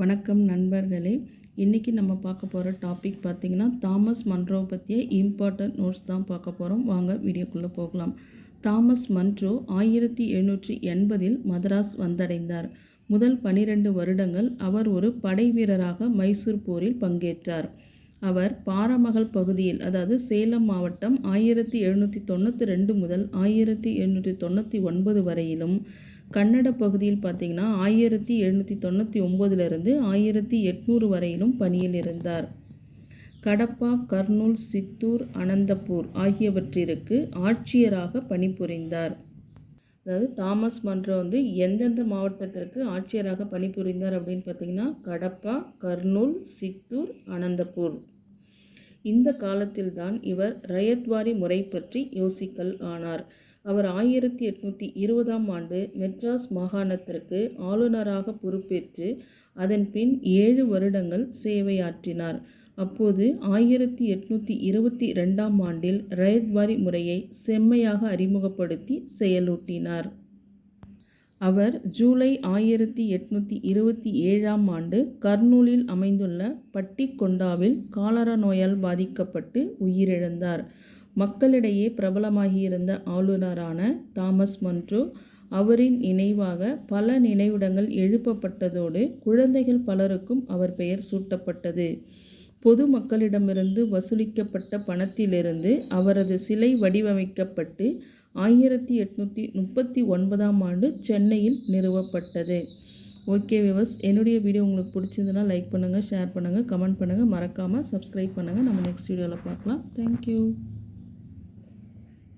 வணக்கம் நண்பர்களே. இன்றைக்கி நம்ம பார்க்க போகிற டாபிக் பார்த்திங்கன்னா தாமஸ் மன்ரோ பற்றிய இம்பார்ட்டன்ட் நோட்ஸ் தான் பார்க்க போகிறோம் வாங்க வீடியோக்குள்ளே போகலாம். தாமஸ் மன்ட்ரோ ஆயிரத்தி எழுநூற்றி எண்பதில் மதராஸ் வந்தடைந்தார். முதல் பனிரெண்டு வருடங்கள் அவர் ஒரு படை வீரராக மைசூர் போரில் பங்கேற்றார். அவர் பாரமகள் பகுதியில் அதாவது சேலம் மாவட்டம் ஆயிரத்தி எழுநூற்றி தொண்ணூற்றி ரெண்டு முதல் ஆயிரத்தி எழுநூற்றி தொண்ணூற்றி ஒன்பது வரையிலும் கன்னட பகுதியில் பார்த்தீங்கன்னா ஆயிரத்தி எழுநூற்றி தொண்ணூற்றி ஒம்போதிலிருந்து ஆயிரத்தி எட்நூறு வரையிலும் பணியில் இருந்தார். கடப்பா கர்னூல் சித்தூர் அனந்தபூர் ஆகியவற்றிற்கு ஆட்சியராக பணிபுரிந்தார். அதாவது தாமஸ் மன்றோ வந்து எந்தெந்த மாவட்டத்திற்கு ஆட்சியராக பணிபுரிந்தார் அப்படின்னு பார்த்தீங்கன்னா கடப்பா கர்னூல் சித்தூர் அனந்தபூர் இந்த காலத்தில்தான் இவர் ரயத்வாரி முறை பற்றி யோசிக்கல் ஆனார். அவர் ஆயிரத்தி எட்நூற்றி இருபதாம் ஆண்டு மெட்ராஸ் மாகாணத்திற்கு ஆளுநராக பொறுப்பேற்று அதன் பின் ஏழு வருடங்கள் சேவையாற்றினார். அப்போது ஆயிரத்தி எட்நூற்றி இருபத்தி ரெண்டாம் ஆண்டில் ரயத்வாரி முறையை செம்மையாக அறிமுகப்படுத்தி செயலூட்டினார். அவர் ஜூலை ஆயிரத்தி எட்நூற்றி இருபத்தி ஏழாம் ஆண்டு கர்னூலில் அமைந்துள்ள பட்டிக்கொண்டாவில் காலரா நோயால் பாதிக்கப்பட்டு உயிரிழந்தார். மக்களிடையே பிரபலமாகியிருந்த ஆளுநரான தாமஸ் மன்ட்ரோ அவரின் நினைவாக பல நினைவிடங்கள் எழுப்பப்பட்டதோடு குழந்தைகள் பலருக்கும் அவர் பெயர் சூட்டப்பட்டது. பொது மக்களிடமிருந்து வசூலிக்கப்பட்ட பணத்திலிருந்து அவரது சிலை வடிவமைக்கப்பட்டு ஆயிரத்தி எட்நூற்றி முப்பத்தி ஒன்பதாம் ஆண்டு சென்னையில் நிறுவப்பட்டது. ஓகே விவஸ் என்னுடைய வீடியோ உங்களுக்கு பிடிச்சிருந்தனா லைக் பண்ணுங்கள் ஷேர் பண்ணுங்கள் கமெண்ட் பண்ணுங்கள் மறக்காமல் சப்ஸ்கிரைப் பண்ணுங்கள் நம்ம நெக்ஸ்ட் வீடியோவில் பார்க்கலாம். தேங்க்யூ